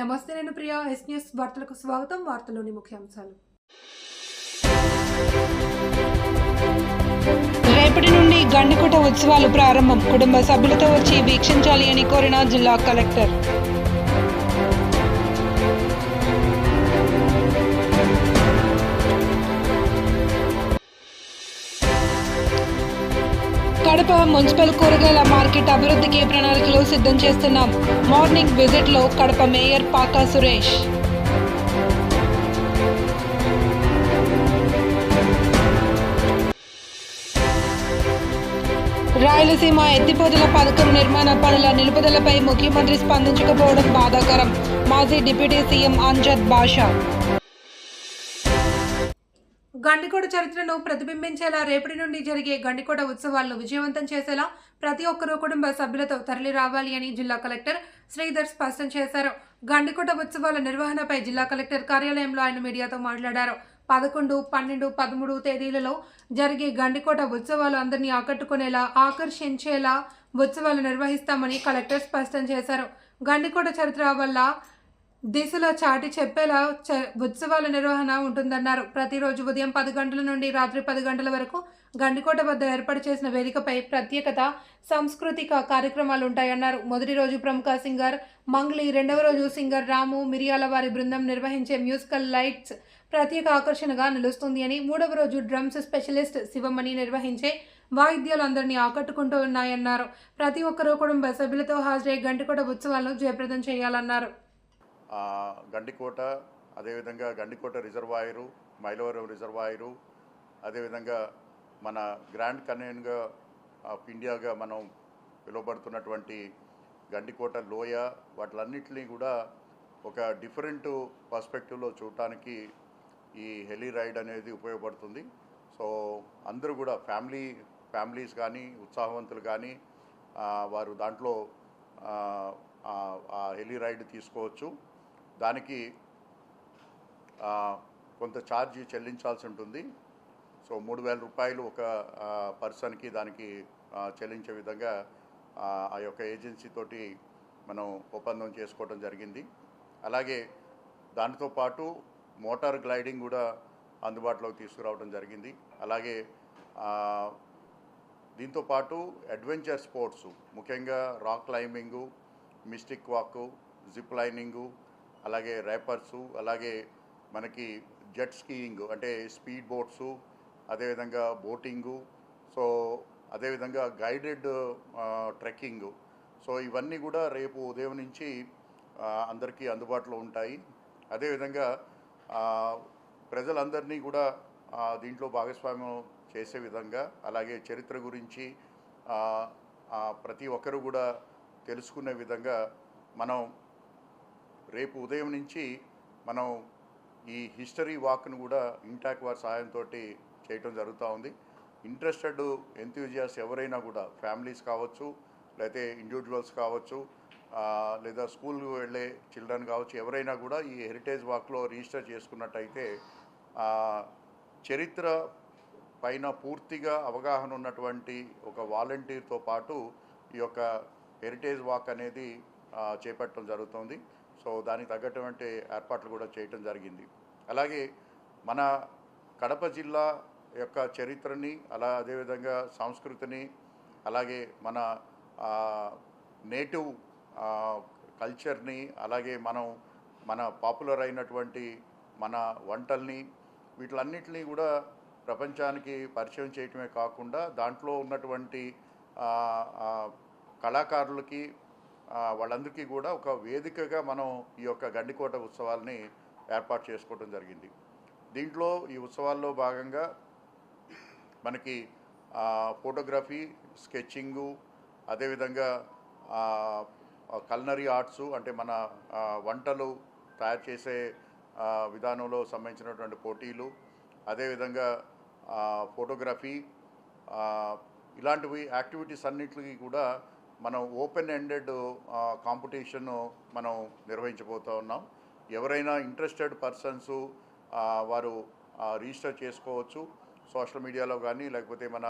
నమస్తే నేను Priya yes news వార్తలకు స్వాగతం వార్తలోని ముఖ్యాంశాలు. రేపటి నుండి గండికోట ఉత్సవాలు ప్రారంభం. కుటుంబ సభ్యులతో వచ్చి వీక్షించాలి అని కోరిన జిల్లా కలెక్టర్. మున్సిపల్ కూరగాయల మార్కెట్ అభివృద్ధికి ప్రణాళికలు సిద్ధం చేస్తున్నాం. మార్నింగ్ విజిట్లో కడప మేయర్ పాకా సురేష్. రాయలసీమ ఎత్తిపోతల పథకం నిర్మాణ పనుల నిలుపుదలపై ముఖ్యమంత్రి స్పందించకపోవడం బాధాకరం. మాజీ డిప్యూటీ సీఎం అంజద్ బాషా. గండికోట చరిత్రను ప్రతిబింబించేలా రేపటి నుండి జరిగే గండికోట ఉత్సవాలను విజయవంతం చేసేలా ప్రతి ఒక్కరూ కుటుంబ సభ్యులతో తరలి రావాలి అని జిల్లా కలెక్టర్ శ్రీధర్ స్పష్టం చేశారు. గండికోట ఉత్సవాల నిర్వహణపై జిల్లా కలెక్టర్ కార్యాలయంలో ఆయన మీడియాతో మాట్లాడారు. పదకొండు పన్నెండు పదమూడు తేదీలలో జరిగే గండికోట ఉత్సవాలు అందరినీ ఆకట్టుకునేలా ఆకర్షించేలా ఉత్సవాలు నిర్వహిస్తామని కలెక్టర్ స్పష్టం చేశారు. గండికోట చరిత్ర వల్ల దిశలో చాటి చెప్పేలా చ- ఉత్సవాల నిర్వహణ ఉంటుందన్నారు. ప్రతిరోజు ఉదయం పది గంటల నుండి రాత్రి పది గంటల వరకు గండికోట వద్ద ఏర్పాటు చేసిన వేదికపై ప్రత్యేకత సాంస్కృతిక కార్యక్రమాలు ఉంటాయన్నారు మొదటి రోజు ప్రముఖ సింగర్ మంగ్లీ రెండవ రోజు సింగర్ రాము మిరియాల వారి బృందం నిర్వహించే మ్యూజికల్ లైట్స్ ప్రత్యేక ఆకర్షణగా నిలుస్తుంది అని మూడవ రోజు డ్రమ్స్ స్పెషలిస్ట్ శివమణి నిర్వహించే వాయిద్యాలు అందరినీ ఆకట్టుకుంటూ ఉన్నాయన్నారు. ప్రతి ఒక్కరూ కుటుంబ సభ్యులతో హాజరై గంటికోట ఉత్సవాలను జయప్రదం చేయాలన్నారు. గండికోట అదేవిధంగా గండికోట రిజర్వాయరు మైలవరం రిజర్వాయరు అదేవిధంగా మన గ్రాండ్ కన్యన్గా ఆఫ్ ఇండియాగా మనం పిలువబడుతున్నటువంటి గండికోట లోయ వాటిలన్నింటినీ కూడా ఒక డిఫరెంట్ పర్స్పెక్టివ్లో చూడటానికి ఈ హెలీ రైడ్ అనేది ఉపయోగపడుతుంది. సో అందరూ కూడా ఫ్యామిలీ ఫ్యామిలీస్ కానీ ఉత్సాహవంతులు కానీ వారు దాంట్లో ఆ హెలీ రైడ్ తీసుకోవచ్చు. దానికి కొంత ఛార్జ్ చెల్లించాల్సి ఉంటుంది. సో మూడు వేల రూపాయలు ఒక పర్సన్కి దానికి చెల్లించే విధంగా ఆ, యొక్క ఏజెన్సీతోటి మనం ఒప్పందం చేసుకోవడం జరిగింది. అలాగే దానితో పాటు మోటార్ గ్లైడింగ్ కూడా అందుబాటులోకి తీసుకురావడం జరిగింది. అలాగే దీంతో పాటు అడ్వెంచర్ స్పోర్ట్స్ ముఖ్యంగా rock climbing mystic walk zip lining అలాగే ర్యాపర్సు అలాగే మనకి జెట్ స్కీయింగ్ అంటే స్పీడ్ బోట్సు అదేవిధంగా బోటింగు సో అదేవిధంగా గైడెడ్ ట్రెక్కింగ్. సో ఇవన్నీ కూడా రేపు ఉదయం నుంచి అందరికీ అందుబాటులో ఉంటాయి. అదేవిధంగా ప్రజలందరినీ కూడా దీంట్లో భాగస్వామ్యం చేసే విధంగా అలాగే చరిత్ర గురించి ప్రతి ఒక్కరు కూడా తెలుసుకునే విధంగా మనం రేపు ఉదయం నుంచి మనం ఈ హిస్టరీ వాక్ను కూడా ఇంటాక్ వారి సహాయంతో చేయటం జరుగుతూ ఉంది. ఇంట్రెస్టెడ్ ఎంతూజియాస్ ఎవరైనా కూడా ఫ్యామిలీస్ కావచ్చు లేకపోతే ఇండివిజువల్స్ కావచ్చు లేదా స్కూల్కి వెళ్ళే చిల్డ్రన్ కావచ్చు ఎవరైనా కూడా ఈ హెరిటేజ్ వాక్లో రిజిస్టర్ చేసుకున్నట్టయితే చరిత్ర పైన పూర్తిగా అవగాహన ఉన్నటువంటి ఒక వాలంటీర్తో పాటు ఈ యొక్క హెరిటేజ్ వాక్ అనేది చేపట్టడం జరుగుతుంది. సో దానికి తగ్గటువంటి ఏర్పాట్లు కూడా చేయటం జరిగింది. అలాగే మన కడప జిల్లా యొక్క చరిత్రని అలా అదేవిధంగా సంస్కృతిని అలాగే మన నేటివ్ కల్చర్ని అలాగే మనం మన పాపులర్ అయినటువంటి మన వంటల్ని వీటిలన్నింటినీ కూడా ప్రపంచానికి పరిచయం చేయటమే కాకుండా దాంట్లో ఉన్నటువంటి కళాకారులకి వాళ్ళందరికీ కూడా ఒక వేదికగా మనం ఈ యొక్క గండికోట ఉత్సవాల్ని ఏర్పాటు చేసుకోవడం జరిగింది. దీంట్లో ఈ ఉత్సవాల్లో భాగంగా మనకి ఫోటోగ్రఫీ స్కెచ్చింగు అదేవిధంగా కల్నరీ ఆర్ట్స్ అంటే మన వంటలు తయారు చేసే విధానంలో సంబంధించినటువంటి పోటీలు అదేవిధంగా ఫోటోగ్రఫీ ఇలాంటివి యాక్టివిటీస్ అన్నింటికి కూడా మనం ఓపెన్ ఎండెడ్ కాంపిటీషన్ మనం నిర్వహించబోతూ ఉన్నాం. ఎవరైనా ఇంట్రెస్టెడ్ పర్సన్స్ వారు రిజిస్టర్ చేసుకోవచ్చు. సోషల్ మీడియాలో కానీ లేకపోతే మన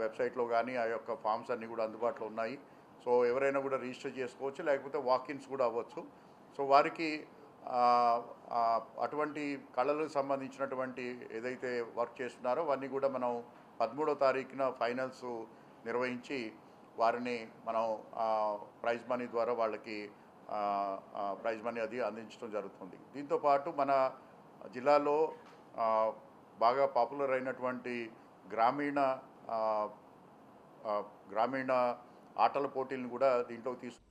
వెబ్సైట్లో కానీ ఆ యొక్క ఫామ్స్ అన్నీ కూడా అందుబాటులో ఉన్నాయి. సో ఎవరైనా కూడా రిజిస్టర్ చేసుకోవచ్చు లేకపోతే వాకిన్స్ కూడా అవ్వచ్చు. సో వారికి అటువంటి కళలకు సంబంధించినటువంటి ఏదైతే వర్క్ చేస్తున్నారో అవన్నీ కూడా మనం పదమూడో తారీఖున ఫైనల్స్ నిర్వహించి వారిని మనం ప్రైజ్ మనీ ద్వారా వాళ్ళకి ప్రైజ్ మనీ అది అందించడం జరుగుతుంది. దీంతోపాటు మన జిల్లాలో బాగా పాపులర్ అయినటువంటి గ్రామీణ గ్రామీణ ఆటల పోటీలను కూడా దీంట్లో తీసుకు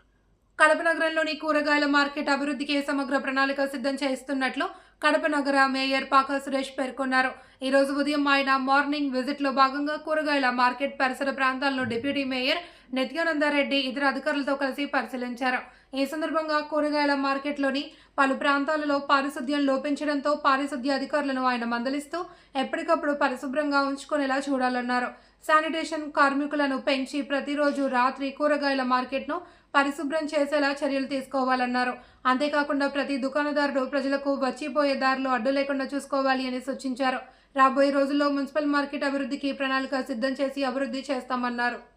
కడప నగరంలోని కూరగాయల మార్కెట్ అభివృద్ధికి సమగ్ర ప్రణాళిక సిద్ధం చేస్తున్నట్లు కడప నగర మేయర్ పాక సురేష్ పేర్కొన్నారు. ఈ రోజు ఉదయం ఆయన మార్నింగ్ విజిట్లో భాగంగా కూరగాయల మార్కెట్ పరిసర ప్రాంతాల్లో డిప్యూటీ మేయర్ నిత్యానందారెడ్డి ఇతర అధికారులతో కలిసి పరిశీలించారు. ఈ సందర్భంగా కూరగాయల మార్కెట్లోని పలు ప్రాంతాలలో పారిశుద్ధ్యం లోపించడంతో పారిశుద్ధ్య అధికారులను ఆయన మందలిస్తూ ఎప్పటికప్పుడు పరిశుభ్రంగా ఉంచుకునేలా చూడాలన్నారు. శానిటేషన్ కార్మికులను పెంచి ప్రతిరోజు రాత్రి కూరగాయల మార్కెట్ను పరిశుభ్రం చేసేలా చర్యలు తీసుకోవాలన్నారు. అంతేకాకుండా ప్రతి దుకాణదారుడు ప్రజలకు వచ్చిపోయే దారిలో అడ్డు లేకుండా చూసుకోవాలి అని సూచించారు. రాబోయే రోజుల్లో మున్సిపల్ మార్కెట్ అభివృద్ధికి ప్రణాళిక సిద్ధం చేసి అభివృద్ధి చేస్తామన్నారు.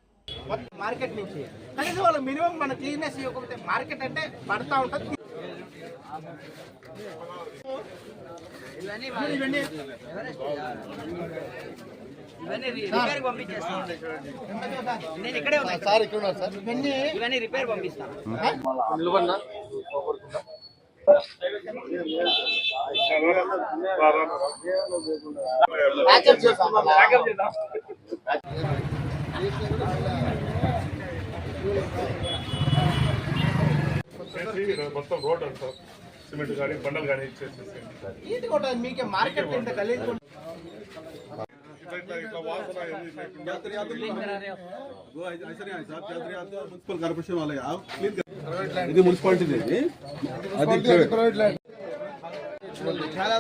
మార్కెట్ నుంచి. కనీసం వాళ్ళు మినిమం మన క్లీన్నెస్ ఇవ్వకపోతే మార్కెట్ అంటే పడతా ఉంటుంది. ఇవన్నీ ఇవన్నీ రి- రిపేర్ పంపించేస్తాం. నేను ఇక్కడే ఉన్నా సార్ ఇక్కడ ఉన్నారు సార్. ఇవన్నీ ఇవన్నీ రిపేర్ పంపిస్తాను చేస్తాం. మొత్తం రోడ్ అంతా. సిమెంట్ కానీ బండలు కానీ ఇచ్చేసేసి. నీట్గా ఉంటుంది మీకే మార్కెట్ ఇంత గలీజ్ ఇట్లా ఇట్లా వాసన ఏది లేకుండా. మున్సిపల్ కార్పొరేషన్ వాళ్ళ. ఇది మున్సిపాలిటీ ఇది. అది చాలా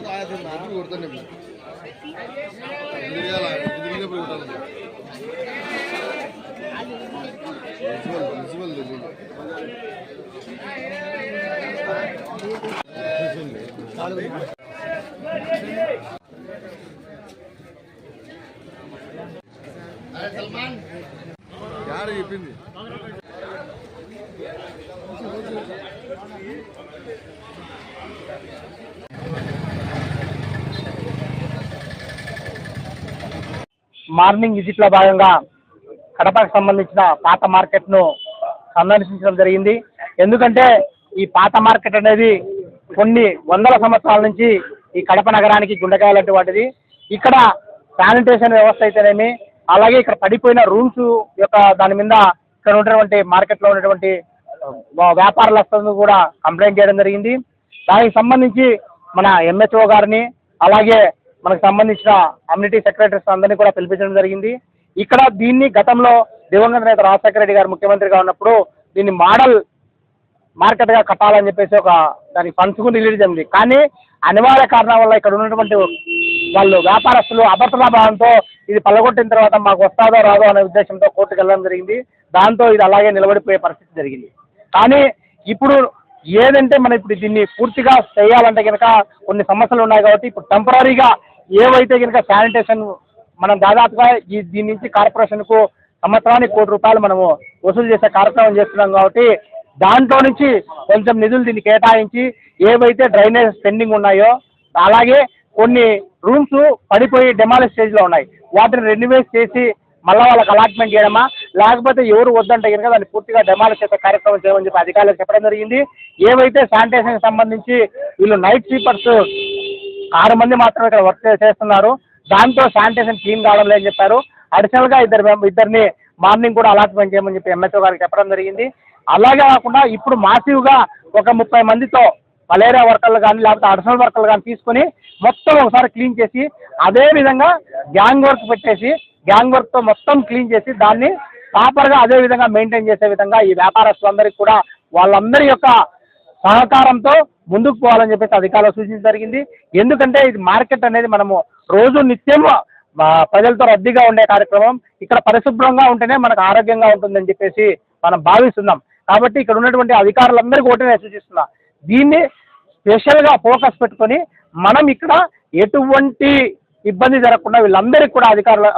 బాగుంది యారు చెప్పింది మార్నింగ్ విజిట్లో భాగంగా కడపకు సంబంధించిన పాత మార్కెట్ను సందర్శించడం జరిగింది. ఎందుకంటే ఈ పాత మార్కెట్ అనేది కొన్ని వందల సంవత్సరాల నుంచి ఈ కడప నగరానికి గుండెకాయ లాంటి వాటిది. ఇక్కడ శానిటేషన్ వ్యవస్థ అయితేనేమి అలాగే ఇక్కడ పడిపోయిన రూమ్స్ యొక్క దాని మీద ఇక్కడ ఉన్నటువంటి మార్కెట్లో ఉన్నటువంటి ఆ, వ్యాపారస్తులను కూడా కంప్లైంట్ చేయడం జరిగింది. దానికి సంబంధించి మన ఎంహెచ్ఓ గారిని అలాగే మనకు సంబంధించిన కమ్యూనిటీ సెక్రటరీస్ అందరినీ కూడా పిలిపించడం జరిగింది. ఇక్కడ దీన్ని గతంలో దివంగత నేత రాజశేఖర రెడ్డి గారు ముఖ్యమంత్రిగా ఉన్నప్పుడు దీన్ని మోడల్ మార్కెట్గా కట్టాలని చెప్పేసి ఒక దానికి ఫండ్స్ కూడా రిలీజ్ అయింది. కానీ అనివార్య కారణం వల్ల ఇక్కడ ఉన్నటువంటి వాళ్ళు వ్యాపారస్తులు అభద్రతా భావంతో ఇది పల్లగొట్టిన తర్వాత మాకు వస్తాదో రాదో అనే ఉద్దేశంతో కోర్టుకు వెళ్ళడం జరిగింది. దాంతో ఇది అలాగే నిలబడిపోయే పరిస్థితి జరిగింది. కానీ ఇప్పుడు ఏదంటే మనం ఇప్పుడు దీన్ని పూర్తిగా చేయాలంటే కనుక కొన్ని సమస్యలు ఉన్నాయి కాబట్టి ఇప్పుడు టెంపరీగా ఏవైతే కనుక శానిటేషన్ మనం దాదాపుగా ఈ దీని నుంచి కార్పొరేషన్కు సంవత్సరానికి కోటి రూపాయలు మనము వసూలు చేసే కార్యక్రమం చేస్తున్నాం కాబట్టి దాంట్లో నుంచి కొంచెం నిధులు దీన్ని కేటాయించి ఏవైతే డ్రైనేజ్ పెండింగ్ ఉన్నాయో అలాగే కొన్ని రూమ్స్ పడిపోయి డెమాలిష్ స్టేజ్లో ఉన్నాయి. వాటిని రెన్యువేట్ చేసి మళ్ళీ వాళ్ళకి అలాట్మెంట్ చేయడమా? లేకపోతే ఎవరు వద్దంటే కనుక దాన్ని పూర్తిగా డెమాలిష్ చేసే కార్యక్రమం చేయమని చెప్పి అధికారులకు చెప్పడం జరిగింది. ఏవైతే శానిటేషన్కి సంబంధించి వీళ్ళు నైట్ స్వీపర్స్ ఆరు మంది మాత్రమే ఇక్కడ వర్క్ చేస్తున్నారు. దాంతో శానిటేషన్ క్లీన్ కావడం లేదని చెప్పారు. అడిషనల్గా ఇద్దరు మెం- ఇద్దరిని మార్నింగ్ కూడా అలాట్మెంట్ చేయమని చెప్పి ఎంఎస్ఓ గారికి చెప్పడం జరిగింది. అలాగే కాకుండా ఇప్పుడు మాసివ్గా ఒక ముప్పై మందితో మలేరియా వర్కర్లు కానీ లేకపోతే అడిషనల్ వర్కర్లు కానీ తీసుకుని మొత్తం ఒకసారి క్లీన్ చేసి అదే విధంగా గ్యాంగ్ వర్క్ పెట్టేసి గ్యాంగ్ వర్క్తో మొత్తం క్లీన్ చేసి దాన్ని ప్రాపర్గా అదే విధంగా మెయింటైన్ చేసే విధంగా ఈ వ్యాపారస్తులందరికీ కూడా వాళ్ళందరి యొక్క సహకారంతో ముందుకు పోవాలని చెప్పేసి అధికారులు సూచించడం జరిగింది. ఎందుకంటే ఇది మార్కెట్ అనేది మనము రోజు నిత్యం ప్రజలతో రద్దీగా ఉండే కార్యక్రమం ఇక్కడ పరిశుభ్రంగా ఉంటేనే మనకు ఆరోగ్యంగా ఉంటుందని చెప్పేసి మనం భావిస్తున్నాం. కాబట్టి ఇక్కడ ఉన్నటువంటి అధికారులందరికీ ఒకటి నేను సూచిస్తున్నా. దీన్ని స్పెషల్గా ఫోకస్ పెట్టుకొని మనం ఇక్కడ ఎటువంటి ఇబ్బంది జరగకుండా వీళ్ళందరికీ కూడా అధికారుల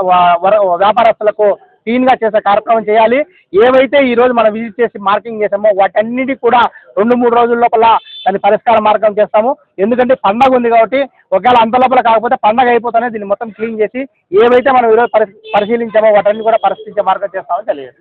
వ్యాపారస్తులకు క్లీన్గా చేసే కార్యక్రమం చేయాలి. ఏవైతే ఈ రోజు మనం విజిట్ చేసి మార్కింగ్ చేసామో వాటన్నిటి కూడా రెండు మూడు రోజుల లోపల దాన్ని పరిష్కార మార్గం చేస్తాము. ఎందుకంటే పండగ ఉంది కాబట్టి ఒకవేళ అంత లోపల కాకపోతే పండగ అయిపోతానే దీన్ని మొత్తం క్లీన్ చేసి ఏవైతే మనం ఈరోజు పరిశీలించామో వాటన్ని కూడా పరిశీలించే మార్గం చేస్తామని తెలియదు.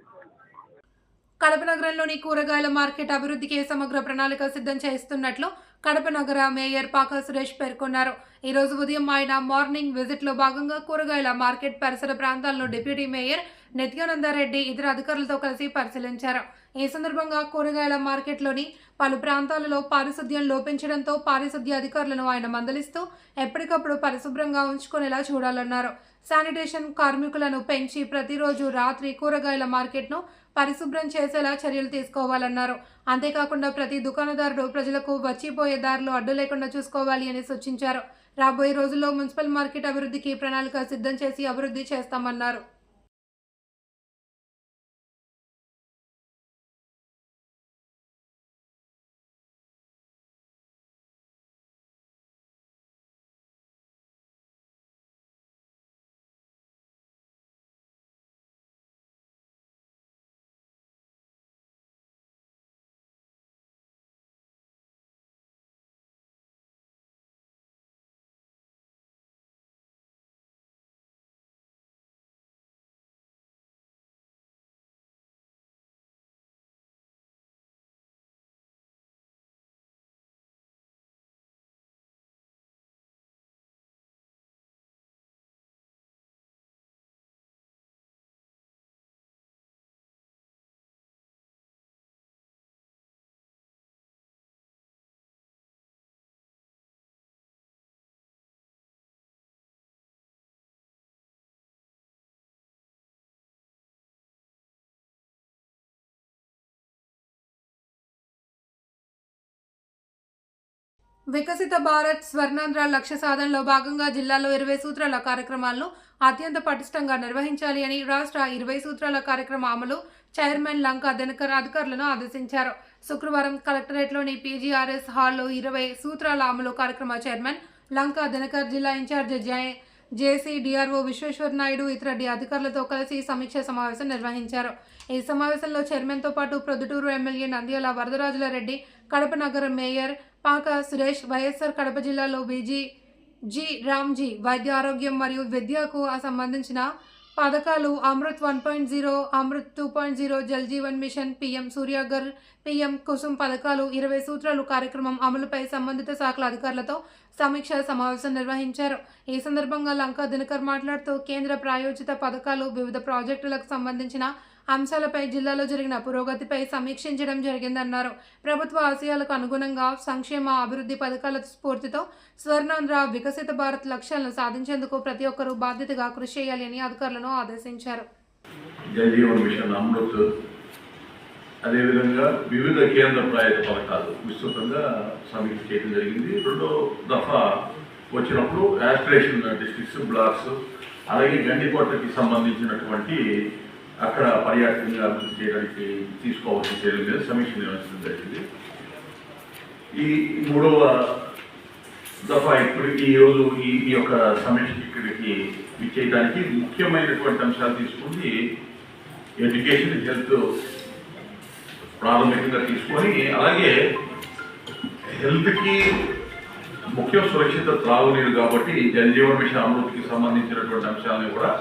కడప నగరంలోని కూరగాయల మార్కెట్ అభివృద్ధికి సమగ్ర ప్రణాళిక సిద్ధం చేస్తున్నట్లు కడప నగర మేయర్ పాక సురేష్ పేర్కొన్నారు. ఈ రోజు ఉదయం ఆయన మార్నింగ్ విజిట్లో భాగంగా కూరగాయల మార్కెట్ పరిసర ప్రాంతాలను డిప్యూటీ మేయర్ నిత్యానందారెడ్డి ఇతర అధికారులతో కలిసి పరిశీలించారు. ఈ సందర్భంగా కూరగాయల మార్కెట్లోని పలు ప్రాంతాలలో పారిశుద్ధ్యం లోపించడంతో పారిశుద్ధ్య అధికారులను ఆయన మందలిస్తూ ఎప్పటికప్పుడు పరిశుభ్రంగా ఉంచుకునేలా చూడాలన్నారు. శానిటేషన్ కార్మికులను పెంచి ప్రతిరోజు రాత్రి కూరగాయల మార్కెట్ను పరిశుభ్రం చేసేలా చర్యలు తీసుకోవాలన్నారు. అంతేకాకుండా ప్రతి దుకాణదారుడు ప్రజలకు వచ్చిపోయే దారిలో అడ్డు లేకుండా చూసుకోవాలి అని సూచించారు. రాబోయే రోజుల్లో మున్సిపల్ మార్కెట్ అభివృద్ధికి ప్రణాళిక సిద్ధం చేసి అభివృద్ధి చేస్తామన్నారు. వికసిత భారత్ స్వర్ణాంధ్ర లక్ష్య సాధనలో భాగంగా జిల్లాలో ఇరవై సూత్రాల కార్యక్రమాలను అత్యంత పటిష్టంగా నిర్వహించాలి అని రాష్ట్ర ఇరవై సూత్రాల కార్యక్రమ అమలు చైర్మన్ లంకా దినకర్ అధికారులను ఆదేశించారు. శుక్రవారం కలెక్టరేట్లోని పీజీఆర్ఎస్ హాల్లో ఇరవై సూత్రాల అమలు కార్యక్రమ చైర్మన్ లంకా దినకర్ జిల్లా in charge Jaya JC DRO Vishweshwar Naidu ఇతర డి అధికారులతో కలిసి సమీక్ష సమావేశం నిర్వహించారు. ఈ సమావేశంలో చైర్మన్తో పాటు ప్రొద్దుటూరు ఎమ్మెల్యే నంద్యాల వరదరాజుల రెడ్డి కడప నగర మేయర్ పాక సురేష్ వైఎస్ఆర్ కడప జిల్లాలో బీజీ జి రామ్జీ వైద్య ఆరోగ్యం మరియు విద్యకు సంబంధించిన పథకాలు Amrut one point zero Amrut two point zero Jal Jeevan mission PM Suryaghar PM Kusum పథకాలు ఇరవై సూత్రాలు కార్యక్రమం అమలుపై సంబంధిత శాఖల అధికారులతో సమీక్ష సమావేశం నిర్వహించారు. ఈ సందర్భంగా లంకా దినకర్ మాట్లాడుతూ కేంద్ర ప్రాయోజిత పథకాలు వివిధ ప్రాజెక్టులకు సంబంధించిన అంశాలపై జిల్లాలో జరిగిన పురోగతిపై సమీక్షించడం జరిగిందన్నారు. ప్రభుత్వ ఆశయాలకు అనుగుణంగా సంక్షేమ అభివృద్ధి పథకాల స్ఫూర్తితో స్వర్ణాంధ్ర వికసిత భారత్ లక్ష్యాలను సాధించేందుకు ప్రతి ఒక్కరూ బాధ్యతగా కృషి చేయాలని అధికారులను ఆదేశించారు. జల్ మిషన్ అమృత్. అదేవిధంగా వివిధ కేంద్ర ప్రాయోజిత పథకాలు విస్తృతంగా సమీక్ష చేయడం జరిగింది. రెండో దఫా వచ్చినప్పుడు యాస్పిరేషన్ డిస్ట్రిక్ట్స్ బ్లాక్స్ అలాగే గండికోటకి సంబంధించినటువంటి అక్కడ పర్యాటకంగా అభివృద్ధి చేయడానికి తీసుకోవాల్సిన చర్యల మీద సమీక్ష నిర్వహించడం జరిగింది. ఈ మూడవ దఫా ఇప్పుడు ఈ రోజు ఈ ఈ యొక్క సమీక్ష ఇక్కడికి ఇచ్చేయడానికి ముఖ్యమైనటువంటి అంశాలు తీసుకుంది ఎడ్యుకేషన్ హెల్త్ ప్రాథమికంగా తీసుకొని అలాగే హెల్త్కి ముఖ్యం సురక్షిత త్రాగునీరు కాబట్టి జనజీవన మిషన్ అమృతికి సంబంధించినటువంటి అంశాలను కూడా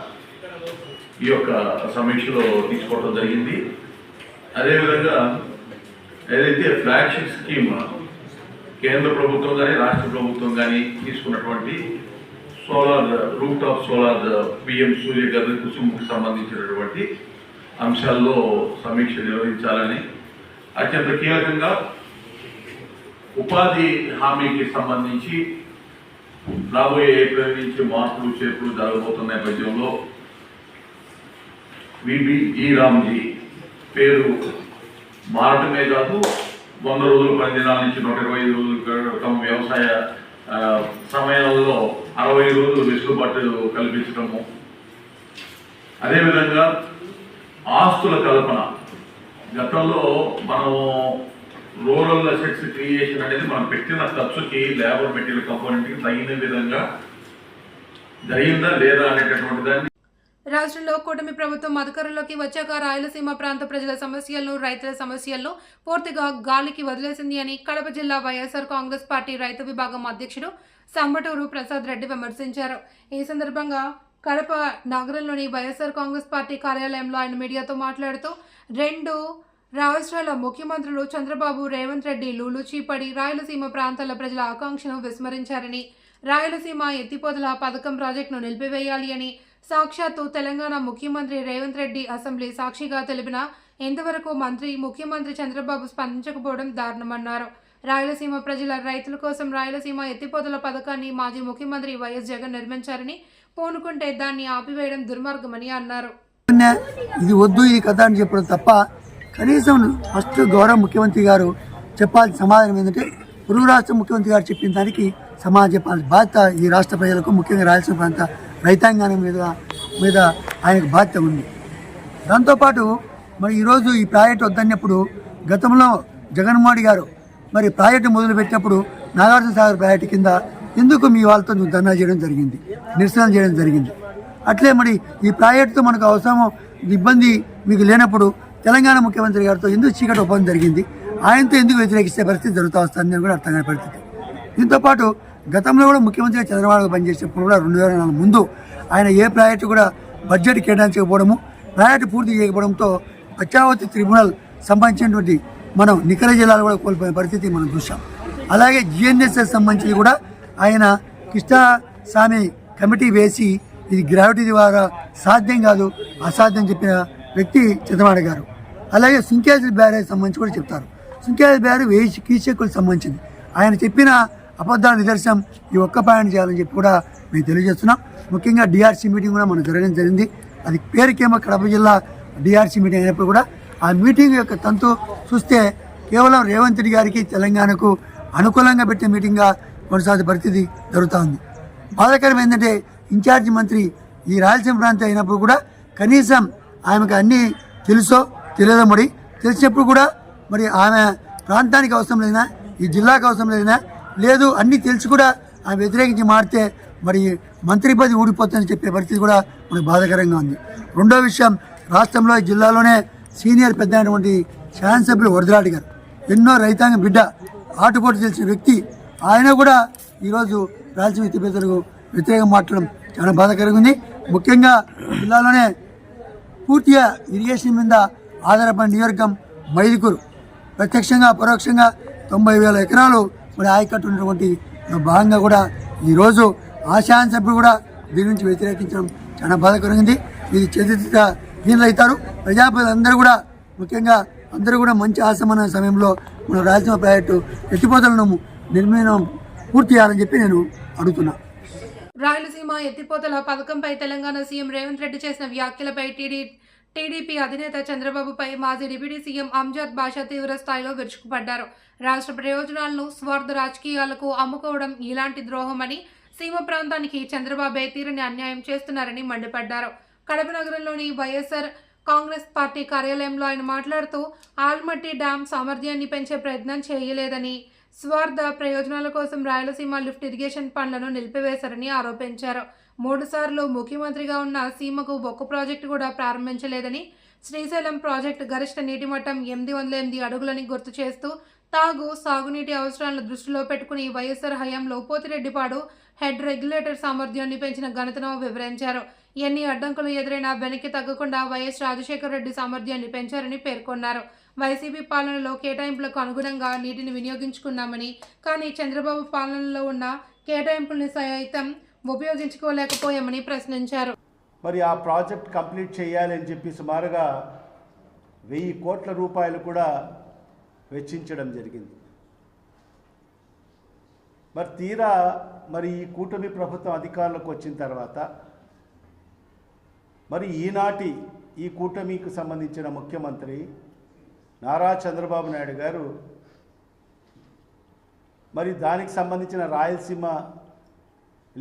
ఈ యొక్క సమీక్షలో తీసుకోవడం జరిగింది. అదేవిధంగా ఏదైతే ఫ్లాగ్షిప్ స్కీమ్ కేంద్ర ప్రభుత్వం కానీ రాష్ట్ర ప్రభుత్వం కానీ తీసుకున్నటువంటి solar rooftop solar PM Surya గది కుసుముకు సంబంధించినటువంటి అంశాల్లో సమీక్ష నిర్వహించాలని అత్యంత కీలకంగా ఉపాధి హామీకి సంబంధించి రాబోయే ఏప్రిల్ నుంచి మార్పులు చేర్పులు జరగబోతున్న నేపథ్యంలో బీబీ జీ రామ్జీ. పేరు మారటమే కాదు వంద రోజులు పది దినాల నుంచి నూట ఇరవై ఐదు రోజులు క్రితం వ్యవసాయ సమయంలో అరవై రోజులు వెసులుబాటు కల్పించడము అదేవిధంగా ఆస్తుల కల్పన. గతంలో మనం రూరల్ అసెట్స్ క్రియేషన్ అనేది మనం పెట్టిన ఖర్చుకి లేబర్ మెటీరియల్ కంపోనెంట్కి తగిన విధంగా జరిగిందా లేదా అనేటటువంటి దాన్ని రాష్ట్రంలో కూటమి ప్రభుత్వం అధికారంలోకి వచ్చాక రాయలసీమ ప్రాంత ప్రజల సమస్యలను రైతుల సమస్యలను పూర్తిగా గాలికి వదిలేసింది అని కడప జిల్లా వైఎస్ఆర్ కాంగ్రెస్ పార్టీ రైతు విభాగం అధ్యక్షుడు సంబటూరు ప్రసాద్ రెడ్డి విమర్శించారు. ఈ సందర్భంగా కడప నగరంలోని వైఎస్ఆర్ కాంగ్రెస్ పార్టీ కార్యాలయంలో ఆయన మీడియాతో మాట్లాడుతూ రెండు రాష్ట్రాల ముఖ్యమంత్రులు చంద్రబాబు రేవంత్ రెడ్డి లూలుచీపడి రాయలసీమ ప్రాంతాల ప్రజల ఆకాంక్షను విస్మరించారని రాయలసీమ ఎత్తిపోతల పథకం ప్రాజెక్టును నిలిపివేయాలి అని సాక్షాత్తు తెలంగాణ ముఖ్యమంత్రి రేవంత్ రెడ్డి అసెంబ్లీ సాక్షిగా తెలిపిన ఇంతవరకు మంత్రి ముఖ్యమంత్రి చంద్రబాబు స్పందించకపోవడం దారుణమన్నారు. రాయలసీమ ప్రజల రైతుల కోసం రాయలసీమ ఎత్తిపోతల పథకాన్ని మాజీ ముఖ్యమంత్రి వైఎస్ జగన్ నిర్మించారని పూనుకుంటే దాన్ని ఆపివేయడం దుర్మార్గమని అన్నారు. ఇది వద్దు ఇది కథ అని చెప్పడం తప్ప కనీసం ఫస్ట్ గౌరవ ముఖ్యమంత్రి గారు చెప్పాల్సిన సమాధానం ఏంటంటే పొరుగు రాష్ట్ర ముఖ్యమంత్రి గారు చెప్పిన దానికి సమాధానం చెప్పాల్సిన బాధ్యత ఈ రాష్ట్ర ప్రజలకు ముఖ్యంగా రాయలసీమ ప్రాంత రైతాంగాన్ని మీద మీద ఆయనకు బాధ్యత ఉంది. దాంతోపాటు మరి ఈరోజు ఈ ప్రాజెక్ట్ వద్దన్నప్పుడు గతంలో జగన్మోహన్ గారు మరి ప్రాజెక్టు మొదలుపెట్టినప్పుడు నాగార్జున సాగర్ ప్రాజెక్టు కింద ఎందుకు మీ వాళ్ళతో ధర్నా చేయడం జరిగింది నిరసన చేయడం జరిగింది? అట్లే మరి ఈ ప్రాజెక్టుతో మనకు అవసరం ఇబ్బంది మీకు లేనప్పుడు తెలంగాణ ముఖ్యమంత్రి గారితో ఎందుకు చీకటి ఒప్పందం జరిగింది? ఆయనతో ఎందుకు వ్యతిరేకిస్తే పరిస్థితి జరుగుతూ వస్తుంది కూడా అర్థం కాని పరిస్థితి. దీంతోపాటు గతంలో కూడా ముఖ్యమంత్రి చంద్రబాబు పనిచేసేప్పుడు కూడా రెండు వేల నాలుగు ముందు ఆయన ఏ ప్రాజెక్టు కూడా బడ్జెట్ కేటాయించకపోవడము ప్రాజెక్టు పూర్తి చేయకపోవడంతో పచ్చావతి ట్రిబ్యునల్ సంబంధించినటువంటి మనం నికర జిల్లాలు కూడా కోల్పోయిన పరిస్థితి మనం చూసాం అలాగే జిఎన్ఎస్ఎస్ సంబంధించి కూడా ఆయన కృష్ణా స్వామి కమిటీ వేసి ఇది గ్రావిటీ ద్వారా సాధ్యం కాదు అసాధ్యం చెప్పిన వ్యక్తి చంద్రబాబు గారు. అలాగే సుంకేశ్వరి బ్యారేజ్ సంబంధించి కూడా చెప్తారు. సుంకేశ్వరి బ్యారేజ్ వేసి కీచకులకు సంబంధించింది. ఆయన చెప్పిన అబద్ధాల నిదర్శనం ఈ ఒక్క పాయింట్ చేయాలని చెప్పి కూడా మేము తెలియజేస్తున్నాం. ముఖ్యంగా డిఆర్సీ మీటింగ్ కూడా మనం జరగడం జరిగింది. అది పేరుకేమో కడప జిల్లా డిఆర్సీ మీటింగ్ అయినప్పుడు కూడా ఆ మీటింగ్ యొక్క తంతు చూస్తే కేవలం రేవంత్ రెడ్డి గారికి తెలంగాణకు అనుకూలంగా పెట్టే మీటింగ్గా కొనసాగే పరిస్థితి జరుగుతూ ఉంది. బాధాకరం ఏంటంటే ఇన్ఛార్జి మంత్రి ఈ రాయలసీమ ప్రాంతం అయినప్పుడు కూడా కనీసం ఆమెకు అన్నీ తెలుసో తెలియదో మరి తెలిసినప్పుడు కూడా మరి ఆమె ప్రాంతానికి అవసరం లేదనా ఈ జిల్లాకు అవసరం లేదనా లేదు అన్నీ తెలిసి కూడా ఆమె వ్యతిరేకించి మారితే మరి మంత్రి పది ఊడిపోతుందని చెప్పే పరిస్థితి కూడా మనకు బాధాకరంగా ఉంది. రెండో విషయం రాష్ట్రంలో ఈ జిల్లాలోనే సీనియర్ పెద్ద అయినటువంటి శాసనసభ్యులు వరదరాడి గారు. ఎన్నో రైతాంగ బిడ్డ ఆటుపోటు తెలిసిన వ్యక్తి ఆయన కూడా ఈరోజు రాయలసీమ ఎత్తిపోతలకు వ్యతిరేకంగా మాట్లాడడం చాలా బాధాకరంగా ఉంది. ముఖ్యంగా జిల్లాలోనే పూర్తిగా ఇరిగేషన్ మీద ఆధారపడిన నియోజకం మైదుకూరు. ప్రత్యక్షంగా పరోక్షంగా తొంభై వేల ఎకరాలు మరి ఆయకట్టు ఉన్నటువంటి భాగంగా కూడా ఈరోజు ఆశాన్ సభ్యులు కూడా దీని నుంచి వ్యతిరేకించడం చాలా బాధాకరంగా ఉంది. ఇది చరిత్ర హీనలవుతారు అందరూ కూడా ముఖ్యంగా అందరూ కూడా మంచి ఆసమన సమయంలో మన రాయలసీమ ప్రాజెక్టు ఎత్తిపోతలను నిర్మాణం పూర్తి చేయాలని చెప్పి నేను అడుగుతున్నా. రాయలసీమ ఎత్తిపోతల పథకంపై తెలంగాణ సీఎం రేవంత్ రెడ్డి చేసిన వ్యాఖ్యలపై టీడీ టీడీపీ అధినేత చంద్రబాబుపై మాజీ డిప్యూటీ సీఎం అంజాద్ బాషా తీవ్ర స్థాయిలో విరుచుకుపడ్డారు. రాష్ట్ర ప్రయోజనాలను స్వార్థ రాజకీయాలకు అమ్ముకోవడం ఇలాంటి ద్రోహమని సీమ ప్రాంతానికి చంద్రబాబే తీరని అన్యాయం చేస్తున్నారని మండిపడ్డారు. కడప నగరంలోని వైఎస్ఆర్ కాంగ్రెస్ పార్టీ కార్యాలయంలో ఆయన మాట్లాడుతూ ఆల్మట్టి డ్యాం సామర్థ్యాన్ని పెంచే ప్రయత్నం చేయలేదని స్వార్థ ప్రయోజనాల కోసం రాయలసీమ లిఫ్ట్ ఇరిగేషన్ పనులను నిలిపివేశారని ఆరోపించారు. మూడుసార్లు ముఖ్యమంత్రిగా ఉన్న సీమకు ఒక్క ప్రాజెక్టు కూడా ప్రారంభించలేదని శ్రీశైలం ప్రాజెక్టు గరిష్ట నీటి మట్టం ఎనిమిది వందల ఎనిమిది అడుగులని గుర్తు చేస్తూ తాగు సాగునీటి అవసరాలను దృష్టిలో పెట్టుకుని వైఎస్ఆర్ హయాంలో పోతిరెడ్డిపాడు హెడ్ రెగ్యులేటర్ సామర్థ్యాన్ని పెంచిన ఘనతను వివరించారు. ఎన్ని అడ్డంకులు ఎదురైనా వెనక్కి తగ్గకుండా వైఎస్ రాజశేఖర రెడ్డి సామర్థ్యాన్ని పెంచారని పేర్కొన్నారు. వైసీపీ పాలనలో కేటాయింపులకు అనుగుణంగా నీటిని వినియోగించుకున్నామని కానీ చంద్రబాబు పాలనలో ఉన్న కేటాయింపుల్ని సైతం ఉపయోగించుకోలేకపోయామని ప్రశ్నించారు. మరి ఆ ప్రాజెక్ట్ కంప్లీట్ చేయాలని చెప్పి సుమారుగా వెయ్యి కోట్ల రూపాయలు కూడా వెచ్చించడం జరిగింది. మరి తీరా మరి ఈ కూటమి ప్రభుత్వం అధికారంలోకి వచ్చిన తర్వాత మరి ఈనాటి ఈ కూటమికి సంబంధించిన ముఖ్యమంత్రి నారా చంద్రబాబు నాయుడు గారు మరి దానికి సంబంధించిన రాయలసీమ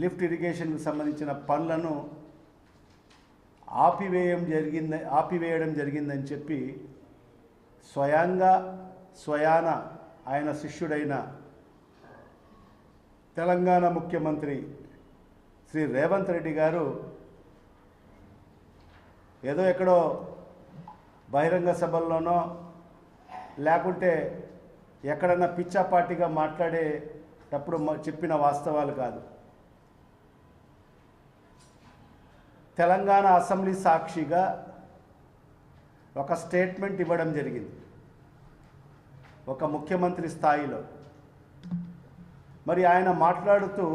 లిఫ్ట్ ఇరిగేషన్కి సంబంధించిన పనులను ఆపివేయం జరిగింది ఆపివేయడం జరిగిందని చెప్పి స్వయంగా స్వయాన ఆయన శిష్యుడైన తెలంగాణ ముఖ్యమంత్రి శ్రీ రేవంత్ రెడ్డి గారు ఏదో ఎక్కడో బహిరంగ సభల్లోనో లేకుంటే ఎక్కడన్నా పిచ్చాపాటిగా మాట్లాడేటప్పుడు చెప్పిన వాస్తవాలు కాదు. తెలంగాణ అసెంబ్లీ సాక్షిగా ఒక స్టేట్మెంట్ ఇవ్వడం జరిగింది. ఒక ముఖ్యమంత్రి స్థాయిలో. మరి ఆయన మాట్లాడుతూ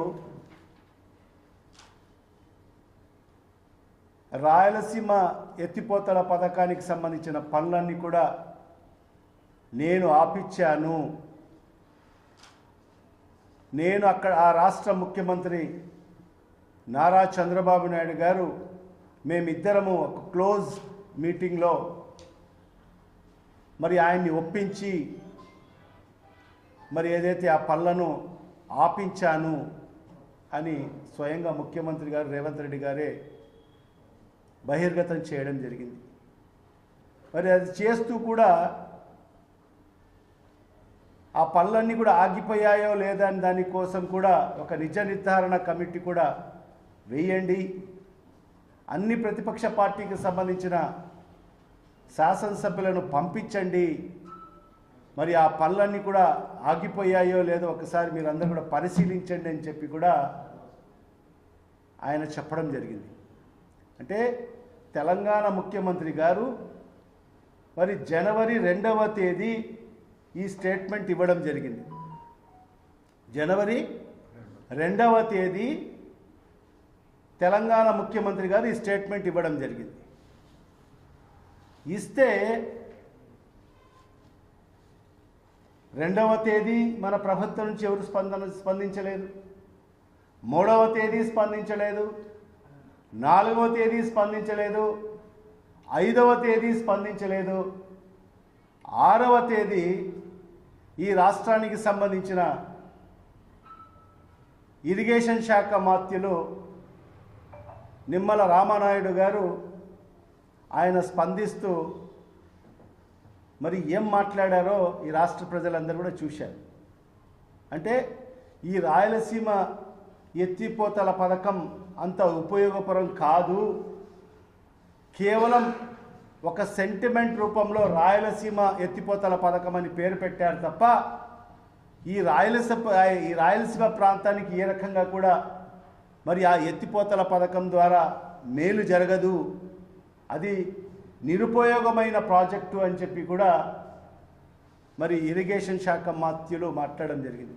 రాయలసీమ ఎత్తిపోతల పథకానికి సంబంధించిన పనులన్నీ కూడా నేను ఆపిచ్చాను. నేను అక్కడ ఆ రాష్ట్ర ముఖ్యమంత్రి నారా చంద్రబాబు నాయుడు గారు మేమిద్దరము ఒక క్లోజ్ మీటింగ్లో మరి ఆయన్ని ఒప్పించి మరి ఏదైతే ఆ పనులను ఆపించాను అని స్వయంగా ముఖ్యమంత్రి గారు రేవంత్ రెడ్డి గారే బహిర్గతం చేయడం జరిగింది. మరి అది చేస్తూ కూడా ఆ పనులన్నీ కూడా ఆగిపోయాయో లేదా అని దానికోసం కూడా ఒక నిజ నిర్ధారణ కమిటీ కూడా వేయండి. అన్ని ప్రతిపక్ష పార్టీకి సంబంధించిన శాసనసభ్యులను పంపించండి. మరి ఆ పనులన్నీ కూడా ఆగిపోయాయో లేదో ఒకసారి మీరు అందరూ కూడా పరిశీలించండి అని చెప్పి కూడా ఆయన చెప్పడం జరిగింది. అంటే తెలంగాణ ముఖ్యమంత్రి గారు మరి జనవరి రెండవ తేదీ ఈ స్టేట్మెంట్ ఇవ్వడం జరిగింది. జనవరి రెండవ తేదీ తెలంగాణ ముఖ్యమంత్రి గారు ఈ స్టేట్మెంట్ ఇవ్వడం జరిగింది. ఇస్తే రెండవ తేదీ మన ప్రభుత్వం నుంచి ఎవరు స్పందన స్పందించలేదు. మూడవ తేదీ స్పందించలేదు. నాలుగవ తేదీ స్పందించలేదు. ఐదవ తేదీ స్పందించలేదు. ఆరవ తేదీ ఈ రాష్ట్రానికి సంబంధించిన ఇరిగేషన్ శాఖ మాత్యులు నిమ్మల రామానాయుడు గారు ఆయన స్పందిస్తూ మరి ఏం మాట్లాడారో ఈ రాష్ట్ర ప్రజలందరూ కూడా చూశారు. అంటే ఈ రాయలసీమ ఎత్తిపోతల పథకం అంత ఉపయోగపరం కాదు. కేవలం ఒక సెంటిమెంట్ రూపంలో రాయలసీమ ఎత్తిపోతల పథకం అని పేరు పెట్టారు తప్ప ఈ రాయలసీమ ఈ రాయలసీమ ప్రాంతానికి ఏ రకంగా కూడా మరి ఆ ఎత్తిపోతల పథకం ద్వారా మేలు జరగదు. అది నిరుపయోగమైన ప్రాజెక్టు అని చెప్పి కూడా మరి ఇరిగేషన్ శాఖ మాత్యులు మాట్లాడడం జరిగింది.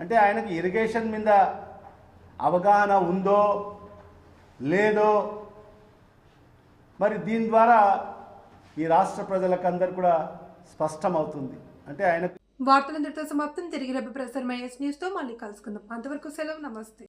అంటే ఆయనకి ఇరిగేషన్ మీద అవగాహన ఉందో లేదో మరి దీని ద్వారా ఈ రాష్ట్ర ప్రజలకందరూ కూడా స్పష్టమవుతుంది. అంటే ఆయన వార్తలందరితో సమాప్తం. తిరిగి రేపు ప్రసారం న్యూస్తో మళ్ళీ కలుసుకుందాం. అంతవరకు సెలవు. నమస్తే.